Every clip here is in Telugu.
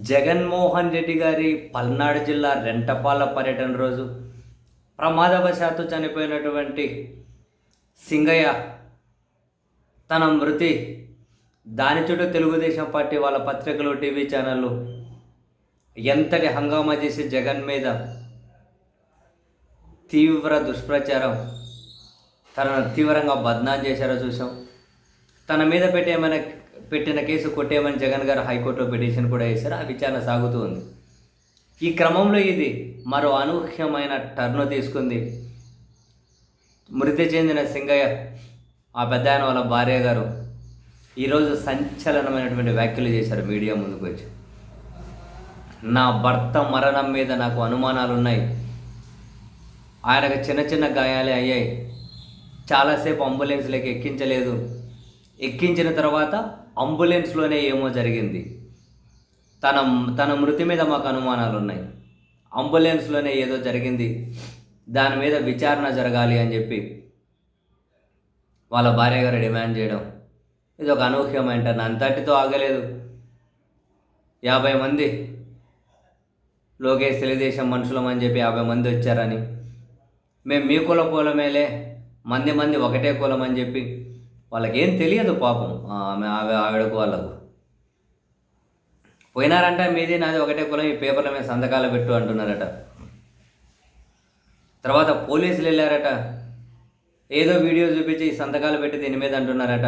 జగన్మోహన్ రెడ్డి గారి పల్నాడు జిల్లా రెంటపాల పర్యటన రోజు ప్రమాదవశాత్తు చనిపోయినటువంటి సింగయ్య తన మృతి దాని చుట్టూ తెలుగుదేశం పార్టీ వాళ్ళ పత్రికలు టీవీ ఛానళ్ళు ఎంతటి హంగామా చేసి జగన్ మీద తీవ్ర దుష్ప్రచారం తనను తీవ్రంగా బద్నాం చేశారో చూసాం తన మీద పెట్టి ఏమైనా పెట్టిన కేసు కొట్టేయమని జగన్ గారు హైకోర్టులో పిటిషన్ కూడా వేశారు. ఆ విచారణ సాగుతూ ఉంది. ఈ క్రమంలో ఇది మరో అనూహ్యమైన టర్న్ తీసుకుంది. మృతి చెందిన సింగయ్య ఆ పెద్ద ఆయన వాళ్ళ భార్య గారు ఈరోజు సంచలనమైనటువంటి వ్యాఖ్యలు చేశారు మీడియా ముందుకు వచ్చి. నా భర్త మరణం మీద నాకు అనుమానాలు ఉన్నాయి. ఆయనకు చిన్న చిన్న గాయాలే అయ్యాయి. చాలాసేపు అంబులెన్స్లోకి ఎక్కించలేదు. ఎక్కించిన తర్వాత అంబులెన్స్లోనే ఏమో జరిగింది. తన తన మృతి మీద మాకు అనుమానాలు ఉన్నాయి అంబులెన్స్లోనే ఏదో జరిగింది. దాని మీద విచారణ జరగాలి అని చెప్పి వాళ్ళ భార్య గారు డిమాండ్ చేయడం. ఇది ఒక అనూహ్యమైన టర్న్ అంతటితో ఆగలేదు. యాభై మంది లోకేష్ తెలుగుదేశం మనుషులం అని చెప్పి యాభై మంది వచ్చారని. మేము మీ కుల కులమేలే మంది మంది ఒకటే కులం అని చెప్పి వాళ్ళకి ఏం తెలియదు పాపం. ఆమె ఆవిడకు వాళ్ళకు. పోయినారంట మీది నాది ఒకటే కులం ఈ పేపర్ల మీద సంతకాలు పెట్టు అంటున్నారట. తర్వాత పోలీసులు వెళ్ళారట. ఏదో వీడియో చూపించి సంతకాలు పెట్టి దీని మీద అంటున్నారట.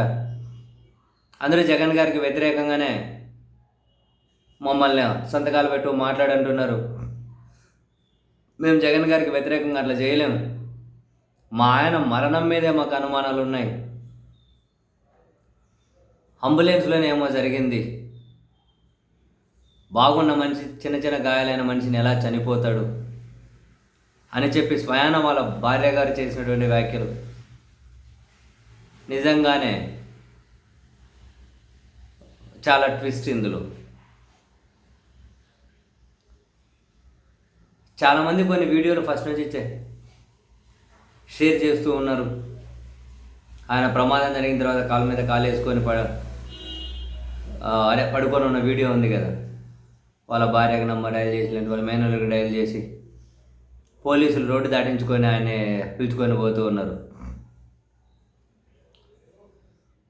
అందరూ జగన్ గారికి వ్యతిరేకంగానే మమ్మల్ని సంతకాలు పెట్టు మాట్లాడంటున్నారు. మేము జగన్ గారికి వ్యతిరేకంగా అట్లా చేయలేము. మా ఆయన మరణం మీదే మాకు అనుమానాలు ఉన్నాయి అంబులెన్స్లోనే ఏమో జరిగింది. బాగున్న మనిషి చిన్న చిన్న గాయాలైన మనిషిని ఎలా చనిపోతాడు అని చెప్పి స్వయాన వాళ్ళ భార్య గారు చేసినటువంటి వ్యాఖ్యలు. నిజంగానే చాలా ట్విస్ట్ ఇందులో. చాలామంది కొన్ని వీడియోలు ఫస్ట్ నుంచి ఇచ్చే షేర్ చేస్తూ ఉన్నారు. ఆయన ప్రమాదం జరిగిన తర్వాత కాళ్ళ మీద కాలు వేసుకొని పడారు అరే అదే పడుకొని ఉన్న వీడియో ఉంది కదా. వాళ్ళ భార్యకు నంబర్ డయల్ చేసి వాళ్ళ మేనల్కి డయల్ చేసి పోలీసులు రోడ్డు దాటించుకొని ఆయన పిలుచుకొని పోతూ ఉన్నారు.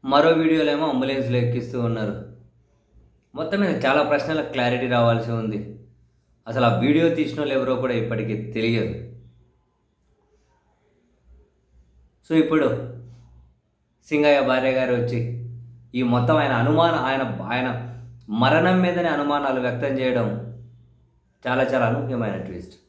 మరో వీడియోలో ఏమో అంబులెన్స్లో ఎక్కిస్తూ ఉన్నారు. మొత్తం మీద చాలా ప్రశ్నలకు క్లారిటీ రావాల్సి ఉంది. అసలు ఆ వీడియో తీసిన వాళ్ళు ఎవరో కూడా ఇప్పటికీ తెలియదు. సో ఇప్పుడు సింగయ్య భార్య గారు వచ్చి ఈ మొత్తం ఆయన అనుమానం ఆయన ఆయన మరణం మీదనే అనుమానాలు వ్యక్తం చేయడం చాలా చాలా అనూహ్యమైన ట్విస్ట్.